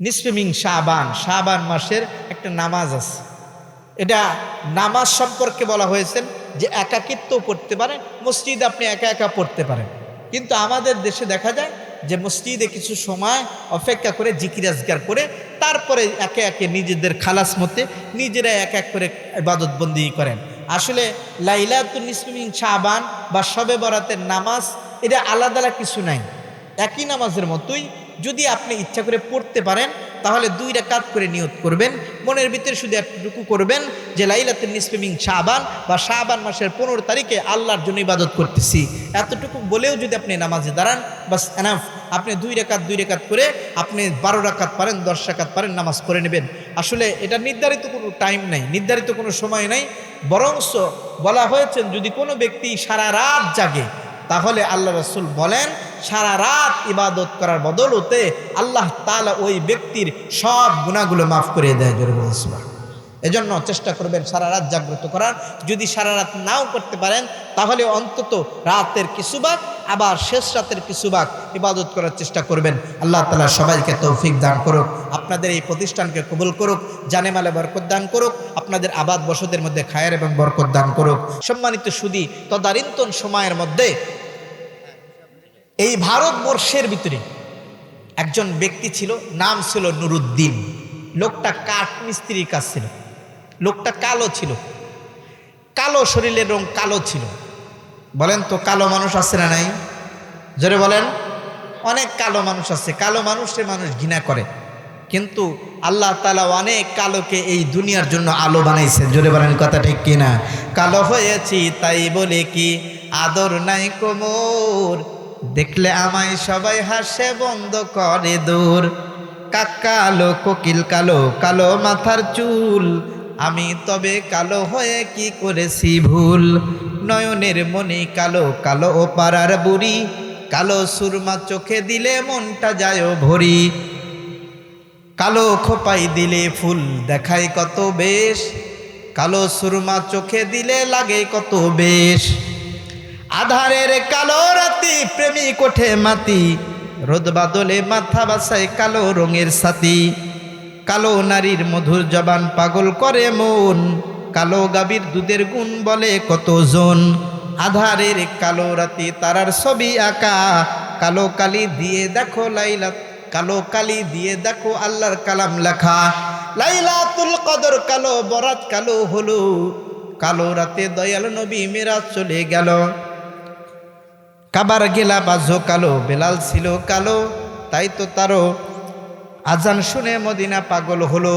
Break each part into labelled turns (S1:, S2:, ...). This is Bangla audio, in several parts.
S1: নিসফেমিং শাহবান শাহবান মাসের একটা নামাজ আছে। এটা নামাজ সম্পর্কে বলা হয়েছে যে একাকিত্ব পড়তে পারেন মসজিদ আপনি একা একা পড়তে পারেন। কিন্তু আমাদের দেশে দেখা যায় যে মসজিদে কিছু সময় অপেক্ষা করে জিকিরাজগার করে, তারপরে একে একে নিজেদের খালাস মতে নিজেরা এক এক করে ইবাদতবন্দি করেন। আসলে লাইলাতুল নিসমিং শাহবান বা শবে বরাতের নামাজ, এটা আলাদা কিছু নাই। একই নামাজের মতোই যদি আপনি ইচ্ছা করে পড়তে পারেন, তাহলে দুই রাকাত করে নিয়ত করবেন। মনের ভিতরে শুধু একটুকু করবেন যে লাইলাতুল নিসফিমিং শাবান বা শাবান মাসের পনেরো তারিখে আল্লাহর জন্য ইবাদত করতেছি। এতটুকু বলেও যদি আপনি নামাজে দাঁড়ান, বাস এনাফ। আপনি দুই রেখাত দুই রেখাত করে আপনি বারো রাকাত পারেন, দশ রাকাত পারেন নামাজ পড়ে নেবেন। আসলে এটা নির্ধারিত কোনো টাইম নাই, নির্ধারিত কোনো সময় নাই। বরংস বলা হয়েছে, যদি কোনো ব্যক্তি সারা রাত জাগে, তাহলে আল্লাহ রসুল বলেন সারা রাত ইবাদত করার বদলতে আল্লাহ তালা ওই ব্যক্তির সব গুণাগুলো মাফ করে দেয়, জোরে বলুন এজন্য চেষ্টা করবেন সারা রাত জাগ্রত করার। যদি সারা রাত নাও করতে পারেন, তাহলে অন্তত রাতের কিছু ভাগ, আবার শেষ রাতের কিছু ভাগ ইবাদত করার চেষ্টা করবেন। আল্লাহ তালা সবাইকে তৌফিক দান করুক, আপনাদের এই প্রতিষ্ঠানকে কবুল করুক, জানেমালে বরকত দান করুক, আপনাদের আবাদ বসতের মধ্যে খায়ের এবং বরকত দান করুক। সম্মানিত সুদী তদারিন্তন সময়ের মধ্যে এই ভারতবর্ষের ভিতরে একজন ব্যক্তি ছিল, নাম ছিল নুরুদ্দিন। লোকটা কাঠ মিস্ত্রির কাজ ছিল। লোকটা কালো ছিল। কালো শরীরের রং কালো ছিল। বলেন তো কালো মানুষ আছে না নাই? জোরে বলেন। অনেক কালো মানুষ আছে। কালো মানুষের মানুষ ঘৃণা করে। কিন্তু আল্লাহ তালা অনেক কালোকে এই দুনিয়ার জন্য আলো বানাইছে জোরে বলেন কথা ঠিক কিনা? কালো হয়েছি তাই বলে কি আদর নাই কোমর? দেখলে আমায় সবাই হাসে, বন্ধ করে দূর। কাক কালো কোকিল কালো কালো মাথার চুল। আমি তবে কালো হয়ে কি করেছি ভুল? নয়নের মনে কালো কালো ও পাড়ার বুড়ি। কালো সুরমা চোখে দিলে মনটা যায় ভরি। কালো খোপাই দিলে ফুল দেখায় কত বেশ। কালো সুরমা চোখে দিলে লাগে কত বেশ। আধারের কালো রাতি প্রেমিক ওঠে মাতি, রোদ বাদলে মাথা বাসায় কালো রঙের সাথী কালো নারীর মধুর জবান পাগল করে মন, কালো গাভীর দুধের গুণ বলে কত জন আধারের কালো রাতি তারার ছবি আঁকা, কালো কালি দিয়ে দেখো লাইলা, কালো কালি দিয়ে দেখো আল্লাহর কালাম লেখা। লাইলাতুল কদর কালো, বরাত কালো হলো, কালো রাতে দয়াল নবী মেরাজ চলে গেল। কাবার গেলা বাজো কালো বেলাল ছিল কালো, তাই তো তারও আজান শুনে মদিনা পাগল হলো।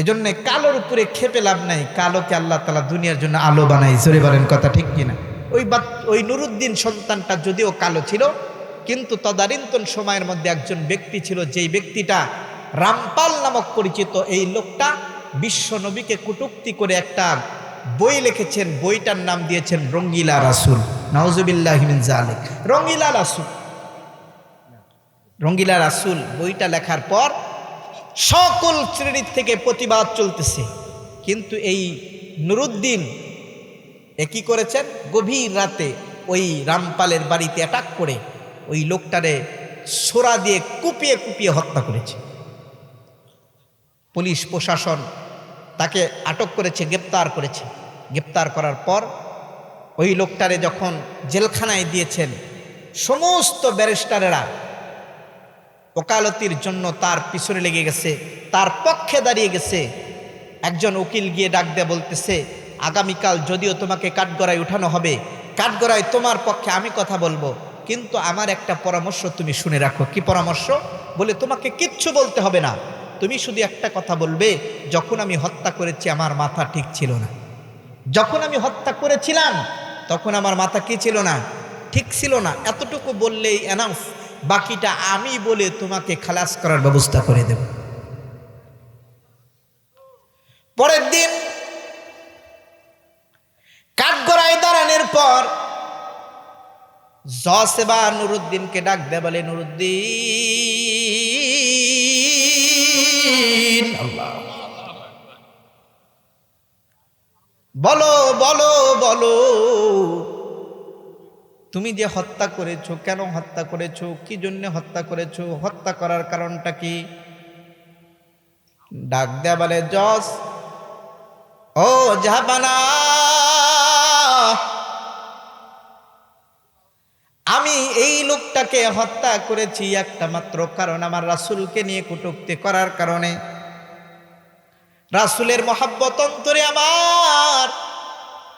S1: এজন্য কালোর উপরে খেপে লাভ নাই, কালোকে আল্লাহ তালা দুনিয়ার জন্য আলো বানাই জোরে বলেন কথা ঠিক কিনা? ওই বা ওই নুরুদ্দিন সন্তানটা যদিও কালো ছিল, কিন্তু তদারিন্তন সময়ের মধ্যে একজন ব্যক্তি ছিল, যেই ব্যক্তিটা রামপাল নামক পরিচিত এই লোকটা বিশ্ব নবীকে কুটুক্তি করে একটা বই লিখেছেন, বইটার নাম দিয়েছেন রঙ্গিলা রাসুল। নওজুবিল্লাহিমিন জালিক রঙ্গিলা রাসুল। রঙ্গিলা রাসুল, বইটা লেখার পর সকল শ্রেণির থেকে প্রতিবাদ চলতেছে। কিন্তু এই নুরুদ্দিন এ কি করেছেন? গভীর রাতে ওই রামপালের বাড়িতে অ্যাটাক করে ওই লোকটারে সোরা দিয়ে কুপিয়ে কুপিয়ে হত্যা করেছে। পুলিশ, প্রশাসন তাকে আটক করেছে, গ্রেপ্তার করেছে। গ্রেপ্তার করার পর ওই লোকটারে যখন জেলখানায় দিয়েছেন, সমস্ত ব্যারিস্টারেরা ওকালতির জন্য তার পিছনে লেগে গেছে, তার পক্ষে দাঁড়িয়ে গেছে। একজন উকিল গিয়ে ডাক দিয়ে বলতেছে, আগামীকাল যদিও তোমাকে কাঠগড়ায় উঠানো হবে, কাঠগড়ায় তোমার পক্ষে আমি কথা বলব, কিন্তু আমার একটা পরামর্শ তুমি শুনে রাখো। কি পরামর্শ? বলে, তোমাকে কিচ্ছু বলতে হবে না। তুমি শুধু একটা কথা বলবে, যখন আমি হত্যা করেছি আমার মাথা ঠিক ছিল না। যখন আমি হত্যা করেছিলাম তখন আমার মাথা কি ছিল না? ঠিক ছিল না। এতটুকু বললেই এনাফ বাকিটা আমি বলে তোমাকে খালাস করার ব্যবস্থা করে দেব। পরের দিন কাঠগড়ায় দাঁড়ানোর পর জসেবা নুরুদ্দিনকে ডাক দে বলে, নুরুদ্দিন! আল্লাহ। তুমি যে হত্যা করেছ, কেন হত্যা করেছ, কি জন্য হত্যা করেছ, হত্যা করার কারণটা কি? ডাক দেয়া বলে জস ও জাহাবানা, আমি এই লোকটাকে হত্যা করেছি একটা মাত্র কারণ আমার রাসূলকে নিয়ে কুটুক্তি করার কারণে। রাসূলের মহাব্বত অন্তরে আমার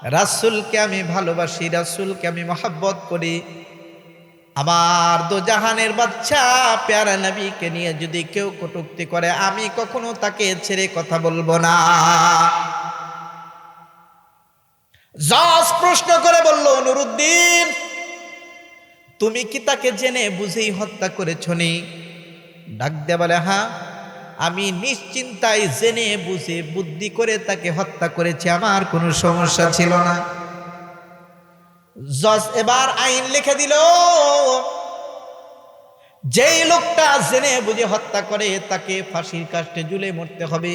S1: রাসূলকে আমি ভালোবাসি, রাসূলকে আমি মহাব্বত করি। আমার দো জাহানের বাচ্চা প্যারা নবীকে নিয়ে যদি কেউ কটুক্তি করে, আমি কখনো তাকে ছেড়ে কথা বলব না। জজ প্রশ্ন করে বলল, নুরুদ্দিন, তুমি কি তাকে জেনে বুঝেই হত্যা করেছ নি? ডাক দে বলে হ্যাঁ। আমি নিশ্চিন্তায় জেনে বুঝে বুদ্ধি করে তাকে হত্যা করেছি, আমার কোনো সমস্যা ছিল না। জজ এবার আইন লিখে দিল, যেই লোকটা জেনে বুঝে হত্যা করে, তাকে ফাঁসির কাষ্টে জুলে মরতে হবে।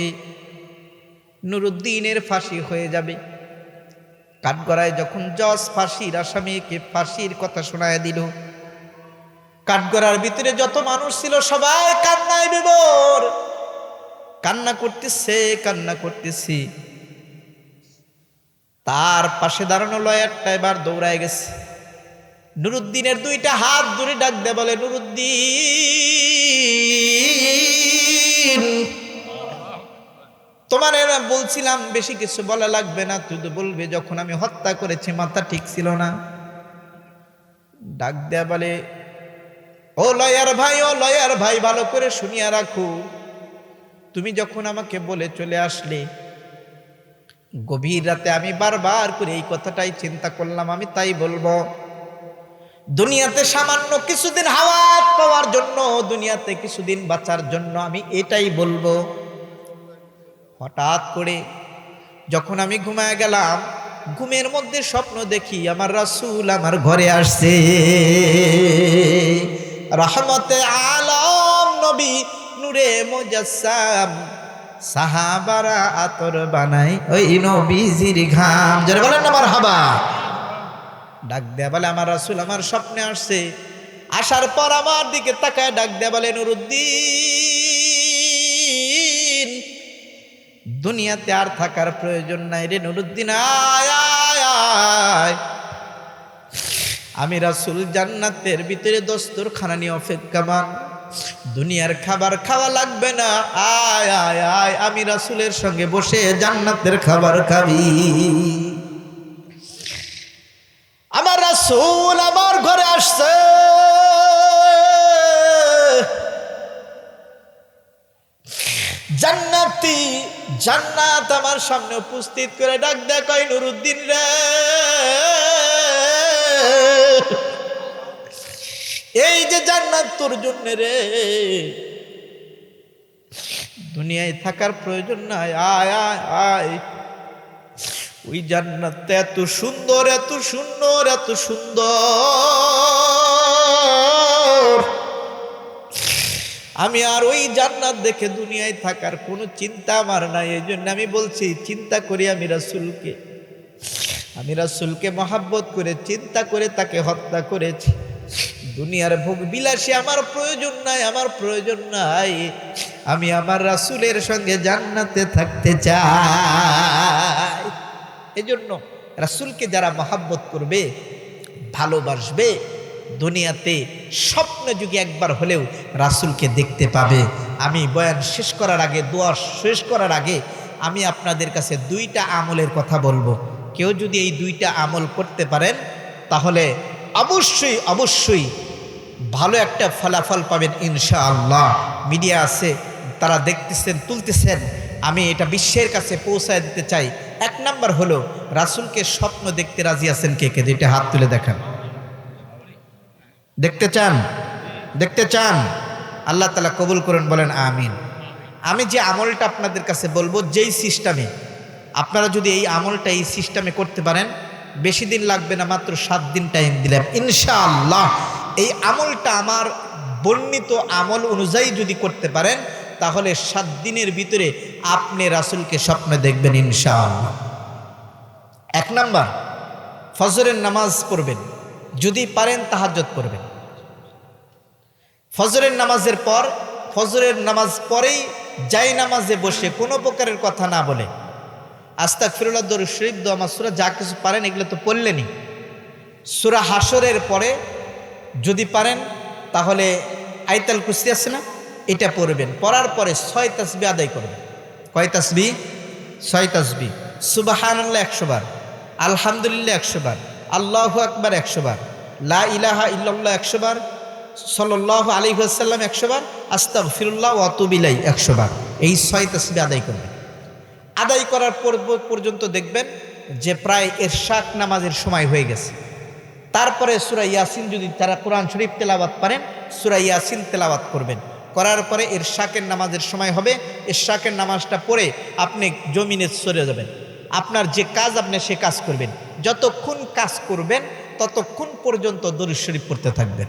S1: নুরুদ্দিনের ফাঁসি হয়ে যাবে। কাঠগড়ায় যখন জজ ফাঁসির আসামিকে ফাঁসির কথা শোনায় দিল, কাঠগড়ার ভিতরে যত মানুষ ছিল, সবাই কান্নায় বিবর। কান্না করতেছে, কান্না করতেছি। তার পাশে দাঁড়ানো লয়ারটা এবার দৌড়ায় গেছে। নুরুদ্দিনের দুইটা হাত ধরে ডাক দে বলে, নুরুদ্দিন, তোমার বলছিলাম বেশি কিছু বলা লাগবে না, তুই তো বলবে যখন আমি হত্যা করেছি, মাথা ঠিক ছিল না। ডাক দেয়া বলে, ও লয়ার ভাই, ও লয়ার ভাই, ভালো করে শুনিয়া রাখো। তুমি যখন আমাকে বলে চলে আসলে, গভীর রাতে আমি বারবার করে এই কথাটাই চিন্তা করলাম, আমি তাই বলব, দুনিয়াতে সামান্য কিছুদিন হাওয়া পাওয়ার জন্য, দুনিয়াতে কিছুদিন বাঁচার জন্য আমি এটাই বলব। হঠাৎ করে যখন আমি ঘুমায় গেলাম, ঘুমের মধ্যে স্বপ্ন দেখি আমার রাসূল আমার ঘরে আসছে। রহমতে আলম নবী নূরে মুজাসসাম, সাহাবারা আতর বানাই ওই নবীজির ঘাম। যারা বলেন না, মারহাবা। ডাক দেয়া বলে আমার রাসূল, আমার স্বপ্নে আসছে। আসার পর আমার দিকে তাকায়, ডাক দেয়া বলে, নুরুদ্দিন, দুনিয়াতে আর থাকার প্রয়োজন নাই রে নুরুদ্দিন, আয় আমি রাসূল জান্নাতের ভিতরে দস্তরখানা নিয়ে অপেক্ষামান দুনিয়ার খাবার খাওয়া লাগবে না। আয় আয় আয়, আমি রাসুলের সঙ্গে বসে জান্নাতের খাবার খাবি। আমার রাসুল আমার ঘরে আসছে। জান্নাতি জান্নাত আমার সামনে উপস্থিত করে ডাক কয় নুরুদ্দিন রে। এই যে জান্নাত তোর জন্য রে। দুনিয়ায় থাকার প্রয়োজন নাই, আয় আয় আয়। ওই জান্নাত এত সুন্দর এত সুন্দর এত সুন্দর। আমি আর ওই জান্নাত দেখে দুনিয়ায় থাকার কোনো চিন্তা আমার নাই, এই জন্য আমি বলছি, চিন্তা করি আমি রাসুলকে। আমি রাসুলকে মহাব্বত করে, চিন্তা করে তাকে হত্যা করেছি। দুনিয়ার ভোগ বিলাসী আমার প্রয়োজন নাই, আমার প্রয়োজন নাই। আমি আমার রাসুলের সঙ্গে জান্নাতে থাকতে চাই। এজন্য রাসুলকে যারা মহাব্বত করবে, ভালোবাসবে, দুনিয়াতে স্বপ্ন যুগে একবার হলেও রাসুলকে দেখতে পাবে। আমি বয়ান শেষ করার আগে, দোয়া শেষ করার আগে আমি আপনাদের কাছে দুইটা আমলের কথা বলব। কেউ যদি এই দুইটা আমল করতে পারেন, তাহলে অবশ্যই অবশ্যই ভালো একটা ফলাফল পাবেন ইনশাআল্লাহ। মিডিয়া আছে, তারা দেখতেছেন, তুলতেছেন। আমি এটা বিশ্বের কাছে পৌঁছায় দিতে চাই। এক নাম্বার হলো, রাসুলকে স্বপ্ন দেখতে রাজি আছেন কে কে? এটা হাত তুলে দেখান। দেখতে চান? দেখতে চান? আল্লাহ তালা কবুল করেন, বলেন আমিন। আমি যে আমলটা আপনাদের কাছে বলব, যেই সিস্টেমে। আপনারা যদি এই আমলটা, এই সিস্টেমে করতে পারেন, বেশি দিন লাগবে না, মাত্র সাত দিন টাইম দিলাম। ইনশাআল্লাহ। এই আমলটা আমার বর্ণিত আমল অনুযায়ী যদি করতে পারেন, তাহলে সাত দিনের ভিতরে আপনি রাসুলকে স্বপ্নে দেখবেন ইনশাআল্লাহ। এক নাম্বার, ফজরের নামাজ পড়বেন, যদি পারেন তাহাজত পড়বেন। ফজরের নামাজের পর, ফজরের নামাজ পরেই যাই নামাজে বসে কোনো প্রকারের কথা না বলে আস্তা ফিরুল্লাহ দরুদ শরীফ, দোয়া মাসুরা যা কিছু পারেন এগুলো তো পড়লেনি সুরা হাসরের পরে যদি পারেন, তাহলে আইতাল কুস্তি আছে না? এটা পড়বেন। পড়ার পরে ছয় তাসবি আদায় করবেন। কয় তাসবি? ছয় তাসবি। সুবাহান্লাহ একশো বার। আলহামদুলিল্লাহ একশো বার। আল্লাহ আকবার একশো বার। লা ইলাহা ইল্লাল্লাহ একশো বার। সাল্লাহ আলী আসাল্লাম একশো বার। আস্তাক ফিরুল্লাহ ওয়াতুবিলাই একশো বার। এই ছয় তাসবি আদায় করবেন। আদায় করার পর পর্যন্ত দেখবেন যে প্রায় এর এরশাক নামাজের সময় হয়ে গেছে। তারপরে সুরা ইয়াসিন যদি তারা কোরআন শরীফ তেলাওয়াত পারেন সুরা ইয়াসিন তেলাওয়াত করবেন। করার পরে এর শাকের নামাজের সময় হবে। এরশাকের নামাজটা পড়ে আপনি জমিনে সরে যাবেন। আপনার যে কাজ আপনি সে কাজ করবেন। যতক্ষণ কাজ করবেন, ততক্ষণ পর্যন্ত দরুদ শরীফ পড়তে থাকবেন।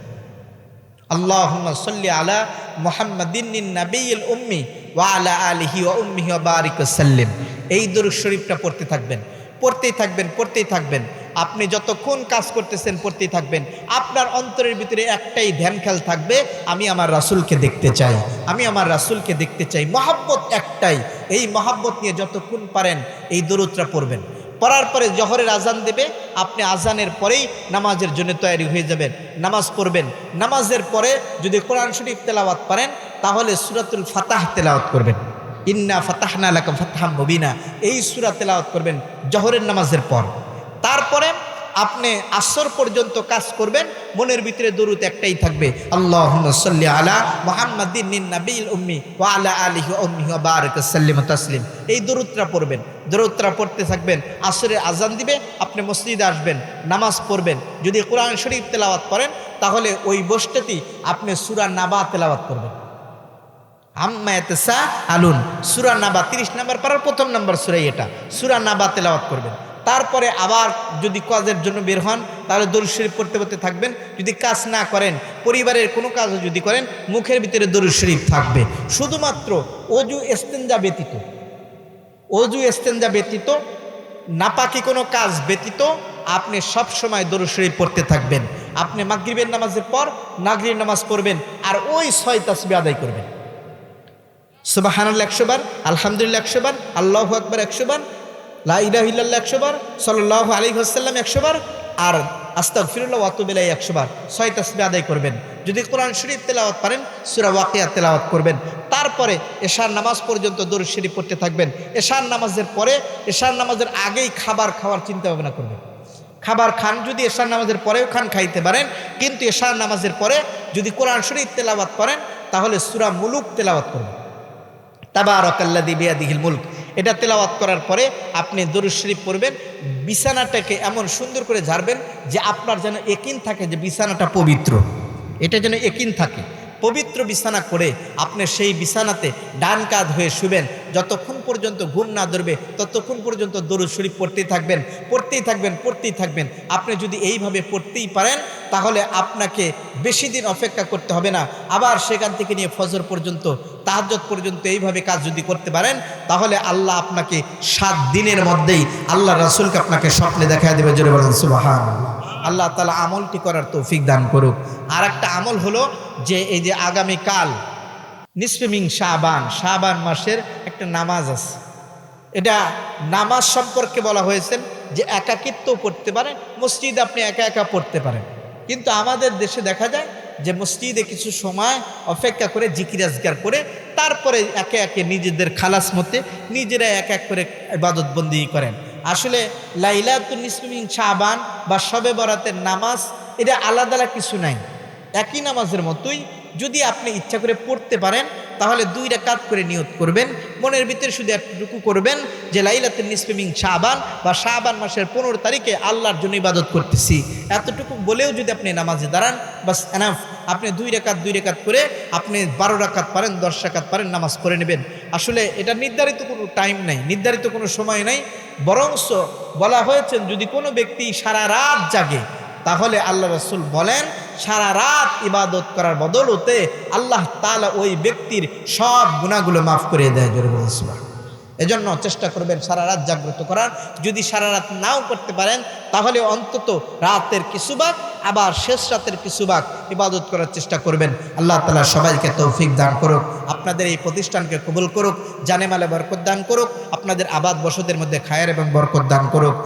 S1: আল্লাহ সাল্লি আলা মোহাম্মদিন উম্মি ওয়া আলা আলিহি ওয়া উম্মিহি বারিক সাল্লিম। এই দরুদ শরীফটা পড়তে থাকবেন। পড়তেই থাকবেন পড়তেই থাকবেন। আপনি যতক্ষণ কাজ করতেছেন, পড়তেই থাকবেন। আপনার অন্তরের ভিতরে একটাই ধ্যান খেয়াল থাকবে, আমি আমার রাসুলকে দেখতে চাই। আমি আমার রাসুলকে দেখতে চাই। মহাব্বত একটাই। এই মহাব্বত নিয়ে যতক্ষণ পারেন, এই দরুদটা পড়বেন। পড়ার পরে জহরের আজান দেবে, আপনি আজানের পরেই নামাজের জন্য তৈরি হয়ে যাবেন। নামাজ পড়বেন। নামাজের পরে যদি কোরআন শরীফ তেলাওয়াত পারেন তাহলে সুরাতুল ফাতাহ তেলাওয়াত করবেন। ইন্না ফাতাহনা লাকা ফাতাহাম মুবিনা। এই সূরা তেলাওয়াত করবেন জহরের নামাজের পর। তারপরে আপনি আসর পর্যন্ত কাজ করবেন, মনের ভিতরে দরুদ একটাই থাকবে। আল্লাহ আলা মোহাম্মদিন আলা সাল্লিম তাসলিম। এই দরুদটা পড়বেন। দরুদটা পড়তে থাকবেন, আসরে আজান দিবে, আপনি মসজিদে আসবেন, নামাজ পড়বেন। যদি কোরআন শরীফ তেলাওয়াত করেন, তাহলে ওই বসতেই আপনি সুরা নাবা তেলাওয়াত করবেন। আম্মায়াতেসা আলুন সুরা নাবা তিরিশ নাম্বার পারার প্রথম নাম্বার সুরাই এটা। সুরা নাবা তেলাওয়াত করবেন। তারপরে আবার যদি কাজের জন্য বের হন, তাহলে দরুদ শরীফ পড়তে পড়তে থাকবেন। যদি কাজ না করেন, পরিবারের কোনো কাজ যদি করেন, মুখের ভিতরে দরুদ শরীফ থাকবে। শুধুমাত্র অজু এস্তেঞ্জা ব্যতীত। অজু এস্তেঞ্জা ব্যতীত, নাপাকি কোনো কাজ ব্যতীত, আপনি সব সময় দরুদ শরীফ পড়তে থাকবেন। আপনি মাগরিবের নামাজের পর নাগরির নামাজ পড়বেন, আর ওই ছয় তাসবি আদায় করবেন। সুবাহানুল্লাহ একশো বার, আলহামদুলিল্লাহ একশো বার, আল্লাহ আকবর একশো বার লাইলাহিল্লাহ একশো বার সাল্লাহ আলী হাসাল্লাম একশো বার, আর আস্তাক ফিরুল্লাহ ওয়াতুবিল্লাহ একশো বার। ছয় তাসবি আদায় করবেন। যদি কোরআন শরীফ তেলাওয়াত পারেন, সুরা ওয়াকিয়া তেলাওয়াত করবেন। তারপরে এশার নামাজ পর্যন্ত দরুদ শরীফ পড়তে থাকবেন। এশার নামাজের পরে, এশার নামাজের আগেই খাবার খাওয়ার চিন্তা ভাবনা করবেন। খাবার খান, যদি এশার নামাজের পরেও খান, খাইতে পারেন। কিন্তু এশার নামাজের পরে যদি কোরআন শরীফ তেলাওয়াত করেন, তাহলে সুরা মুলুক তেলাওয়াত করবেন। তাবারকাল্লাদি বিয়াদিহিল মুলক। এটা তেলাওয়াত করার পরে আপনি শরীফ পড়বেন, বিছানাটাকে এমন সুন্দর করে ঝাড়বেন যে আপনার যেন একিন থাকে যে বিছানাটা পবিত্র। এটা যেন একিন থাকে। পবিত্র বিছানা করে আপনি সেই বিছানাতে ডান কাঁধ হয়ে শুবেন। যতক্ষণ পর্যন্ত ঘুম না ধরবে, ততক্ষণ পর্যন্ত দরুদ শরীফ পড়তেই থাকবেন পড়তেই থাকবেন পড়তেই থাকবেন। আপনি যদি এইভাবে পড়তেই পারেন, তাহলে আপনাকে বেশি দিন অপেক্ষা করতে হবে না। আবার সেখান থেকে নিয়ে ফজর পর্যন্ত তাহাজত পর্যন্ত এইভাবে কাজ যদি করতে পারেন, তাহলে আল্লাহ আপনাকে সাত দিনের মধ্যেই আল্লাহ রাসুলকে আপনাকে স্বপ্নে দেখা দেবে। জোরে বলেন সুবাহান আল্লাহ তালা আমলটি করার তৌফিক দান করুক। আর একটা আমল হলো যে এই যে আগামীকাল নিসফেমিং শাহবান শাহবান মাসের একটা নামাজ আছে। এটা নামাজ সম্পর্কে বলা হয়েছে যে একাকিত্ব পড়তে পারেন মসজিদ আপনি একা একা পড়তে পারেন। কিন্তু আমাদের দেশে দেখা যায় যে মসজিদে কিছু সময় অপেক্ষা করে জিকিরাজগার করে তারপরে একে একে নিজেদের খালাস মতে নিজেরা এক এক করে ইবাদতবন্দি করেন। আসলে লাইলাতুল ইসলামিন শাহবান বা শবে বরাতের নামাজ, এটা আলাদা আলাদা কিছু নাই। একই নামাজের মতোই যদি আপনি ইচ্ছা করে পড়তে পারেন, তাহলে দুই রাকাত করে নিয়ত করবেন। মনের ভিতরে শুধু একটুকু করবেন যে লাইলাতুল নিসফেমিং শাহবান বা শাহবান মাসের পনেরো তারিখে আল্লাহর জন্য ইবাদত করতেছি। এতটুকু বলেও যদি আপনি নামাজে দাঁড়ান, বাস এনাফ। আপনি দুই রেখাত দুই রেখাত করে আপনি বারো রাকাত পারেন, দশ রাকাত পারেন, নামাজ পড়ে নেবেন। আসলে এটা নির্ধারিত কোনো টাইম নাই, নির্ধারিত কোনো সময় নাই। বরংস বলা হয়েছে, যদি কোনো ব্যক্তি সারা রাত জাগে, তাহলে আল্লাহ রসুল বলেন, সারা রাত ইবাদত করার বদলতে আল্লাহ তালা ওই ব্যক্তির সব গুণাগুলো মাফ করে দেয়। জোরে বলছিলাম এজন্য চেষ্টা করবেন সারা রাত জাগ্রত করার। যদি সারা রাত নাও করতে পারেন, তাহলে অন্তত রাতের কিছু ভাগ, আবার শেষ রাতের কিছু ভাগ ইবাদত করার চেষ্টা করবেন। আল্লাহ তালা সবাইকে তৌফিক দান করুক, আপনাদের এই প্রতিষ্ঠানকে কবুল করুক, জানেমালে বরকত দান করুক, আপনাদের আবাদ বসতের মধ্যে খায়ের এবং বরকত দান করুক।